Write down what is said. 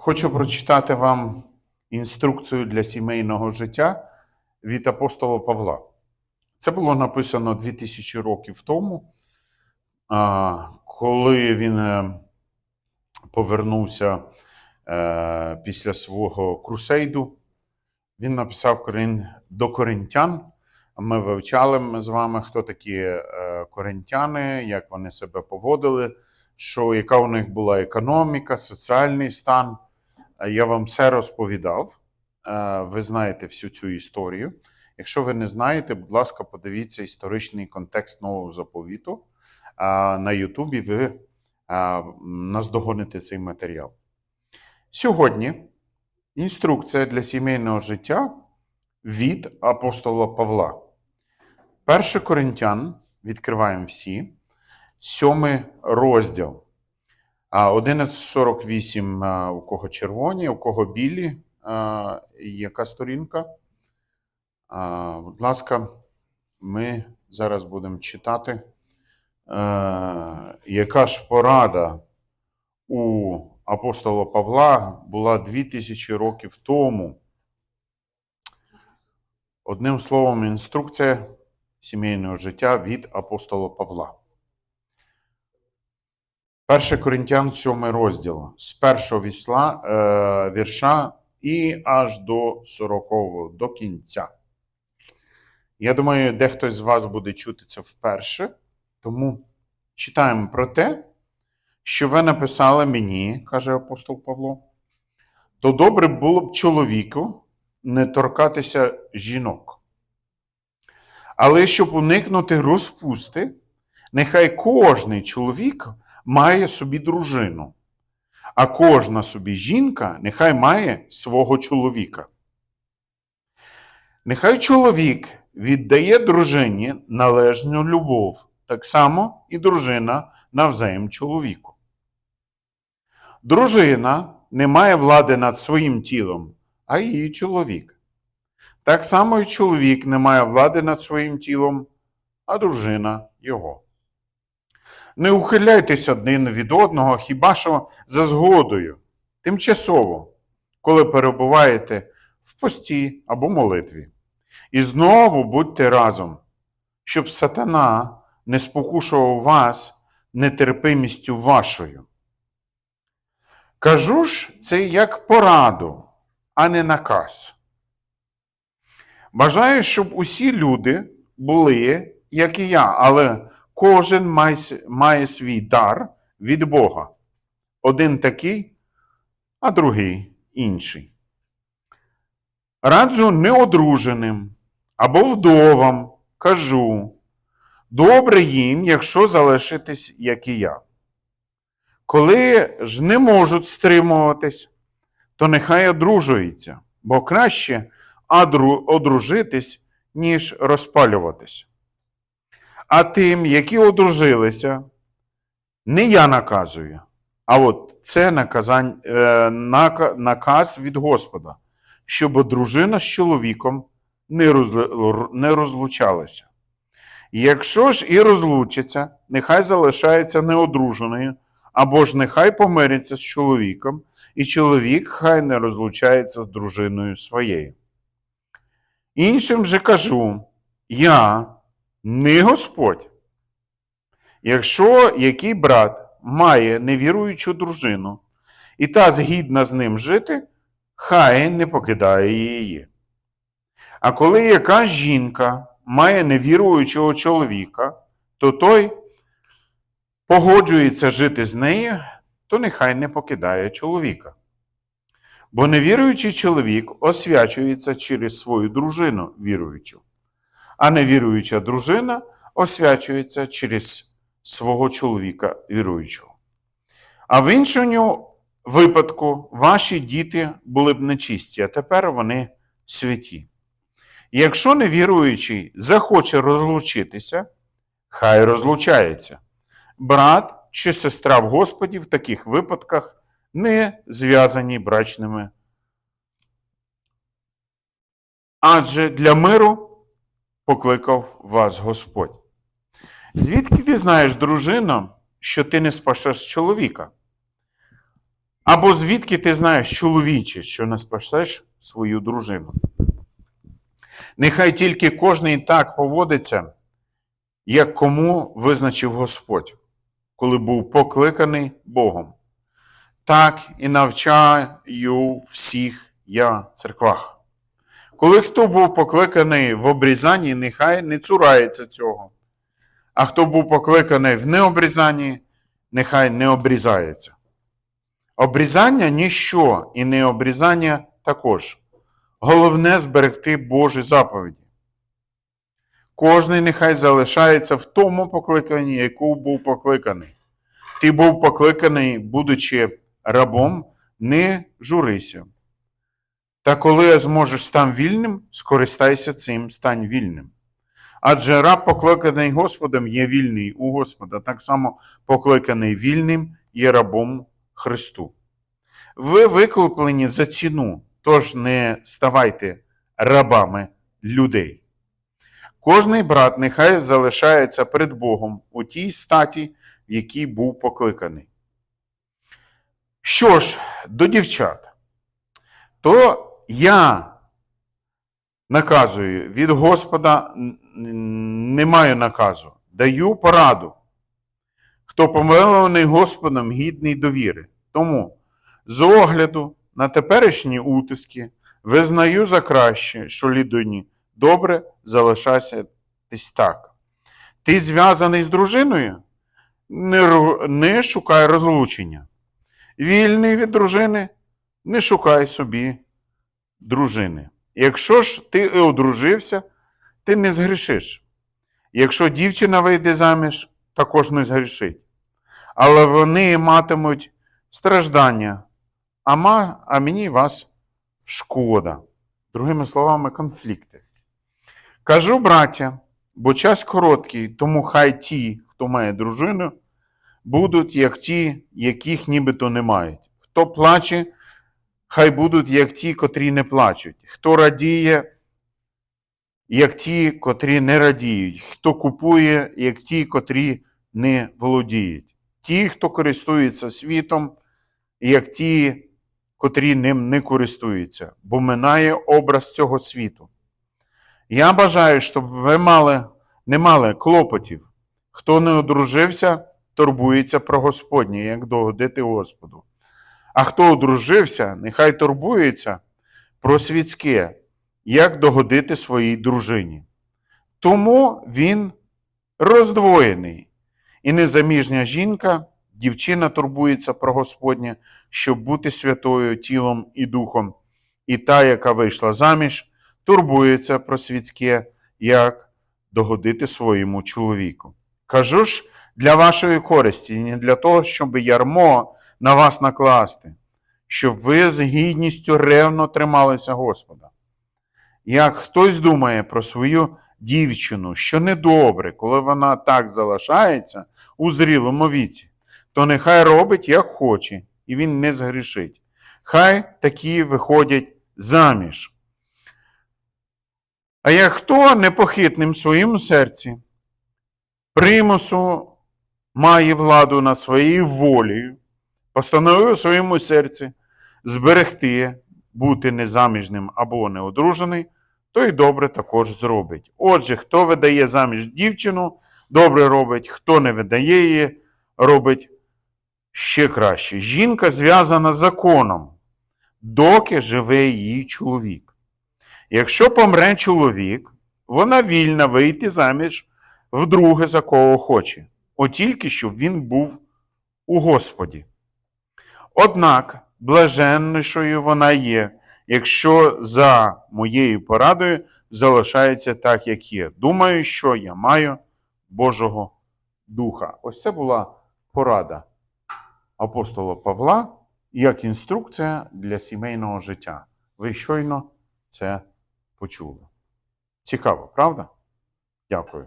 Хочу прочитати вам інструкцію для сімейного життя від апостола Павла. Це було написано 2000 років тому, коли він е, повернувся е, після свого крусейду. Він написав до коринтян. Ми вивчали ми з вами, хто такі е, коринтяни, як вони себе поводили, що яка у них була економіка, соціальний стан. Я вам все розповідав. Е, Ви знаєте всю цю історію. Якщо ви не знаєте, будь ласка, подивіться історичний контекст нового заповіту. На Ютубі ви наздогоните цей матеріал. Сьогодні інструкція для сімейного життя від апостола Павла. Перший Коринтян, відкриваємо всі, сьомий розділ. А 11.48 у кого червоні, у кого білі. Яка сторінка? Будь ласка, ми зараз будемо читати. Е, Яка ж порада у апостола Павла була 2000 років тому? Одним словом, інструкція сімейного життя від апостола Павла. 1 Коринтян, 7 розділ, з першого вісла, е, вірша і аж до 40 до кінця. Я думаю, дехто з вас буде чути це вперше, тому читаємо про те, що ви написали мені, каже апостол Павло, то добре було б чоловіку не торкатися жінок. Але щоб уникнути розпусти, нехай кожний чоловік має собі дружину, а кожна собі жінка нехай має свого чоловіка. Нехай чоловік віддає дружині належну любов, так само і дружина навзаєм чоловіку. Дружина не має влади над своїм тілом, а її чоловік. Так само і чоловік не має влади над своїм тілом, а дружина його. Не ухиляйтесь один від одного хіба що за згодою, тимчасово, коли перебуваєте в пості або молитві. І знову будьте разом, щоб сатана не спокушував вас нетерпимістю вашою. Кажу ж це як пораду, а не наказ. Бажаю, щоб усі люди були, як і я, але кожен має, має свій дар від Бога. Один такий, а другий інший. Раджу неодруженим або вдовам кажу, добре їм, якщо залишитись, як і я. Коли ж не можуть стримуватись, то нехай одружуються, бо краще одружитись, ніж розпалюватись. А тим, які одружилися, не я наказую, а от це наказань, е, наказ від Господа, щоб дружина з чоловіком не, розлу- не розлучалася. Якщо ж і розлучиться, нехай залишається неодруженою, або ж нехай помириться з чоловіком, і чоловік хай не розлучається з дружиною своєю. Іншим же кажу: я не Господь. Якщо який брат має невіруючу дружину, і та згідна з ним жити, хай не покидає її. А коли яка жінка має невіруючого чоловіка, то той погоджується жити з нею, то нехай не покидає чоловіка. Бо невіруючий чоловік освячується через свою дружину віруючу, а невіруюча дружина освячується через свого чоловіка віруючого. А в іншому випадку ваші діти були б нечисті, а тепер вони святі. Якщо невіруючий захоче розлучитися, хай розлучається. Брат чи сестра в Господі в таких випадках не зв'язані брачними. Адже для миру покликав вас Господь. Звідки ти знаєш, дружино, що ти не спасеш чоловіка? Або звідки ти знаєш, чоловіче, що не спасеш свою дружину? Нехай тільки кожний так поводиться, як кому визначив Господь, коли був покликаний Богом. Так і навчаю всіх я церквах. Коли хто був покликаний в обрізанні, нехай не цурається цього. А хто був покликаний в необрізанні, нехай не обрізається. Обрізання ніщо, і необрізання також. Головне зберегти Божі заповіді. Кожний нехай залишається в тому покликанні, яку був покликаний. Ти був покликаний, будучи рабом, не журися. Та коли зможеш стати вільним, скористайся цим, стань вільним. Адже раб, покликаний Господом, є вільний у Господа, так само покликаний вільним є рабом Христу. Ви викуплені за ціну, тож не ставайте рабами людей. Кожний брат нехай залишається перед Богом у тій статі, в якій був покликаний. Що ж, до дівчат, то я наказую від Господа не маю наказу, даю пораду. Хто помилований Господом, гідний довіри. Тому з огляду на теперішні утиски визнаю за краще, що лідоні добре залишайся десь так. Ти зв'язаний з дружиною? Не, не шукай розлучення. Вільний від дружини, не шукай собі дружини. Якщо ж ти одружився, ти не згрішиш. Якщо дівчина вийде заміж, також не згрішить. Але вони матимуть страждання, а, ма, а мені вас шкода. Другими словами, конфлікти. Кажу, браття, бо час короткий, тому хай ті, хто має дружину, будуть як ті, яких нібито не мають. Хто плаче, хай будуть як ті, котрі не плачуть. Хто радіє, як ті, котрі не радіють. Хто купує, як ті, котрі не володіють. Ті, хто користується світом, як ті, котрі ним не користуються, бо минає образ цього світу. Я бажаю, щоб ви мали, не мали клопотів. Хто не одружився, турбується про Господнє, як догодити Господу. А хто одружився, нехай турбується про світське, як догодити своїй дружині. Тому він роздвоєний. І незаміжня жінка, дівчина турбується про Господнє, щоб бути святою тілом і духом. І та, яка вийшла заміж, турбується про світське, як догодити своєму чоловіку. Кажу ж для вашої користі, не для того, щоб ярмо на вас накласти, щоб ви з гідністю ревно трималися Господа. Як хтось думає про свою дівчину, що недобре, коли вона так залишається у зрілому віці, то нехай робить, як хоче, і він не згрішить. Хай такі виходять заміж. А як хто непохитним в своєму серці, примусу має владу над своєю волею, постановив у своєму серці зберегти, бути незаміжним або неодружений, то й добре також зробить. Отже, хто видає заміж дівчину, добре робить, хто не видає її, робить ще краще. Жінка зв'язана законом, доки живе її чоловік. Якщо помре чоловік, вона вільна вийти заміж вдруге за кого хоче, от тільки щоб він був у Господі. Однак блаженнішою вона є, якщо за моєю порадою залишається так, як є. Думаю, що я маю Божого Духа. Ось це була порада апостола Павла як інструкція для сімейного життя. Ви щойно це почули. Цікаво, правда? Дякую.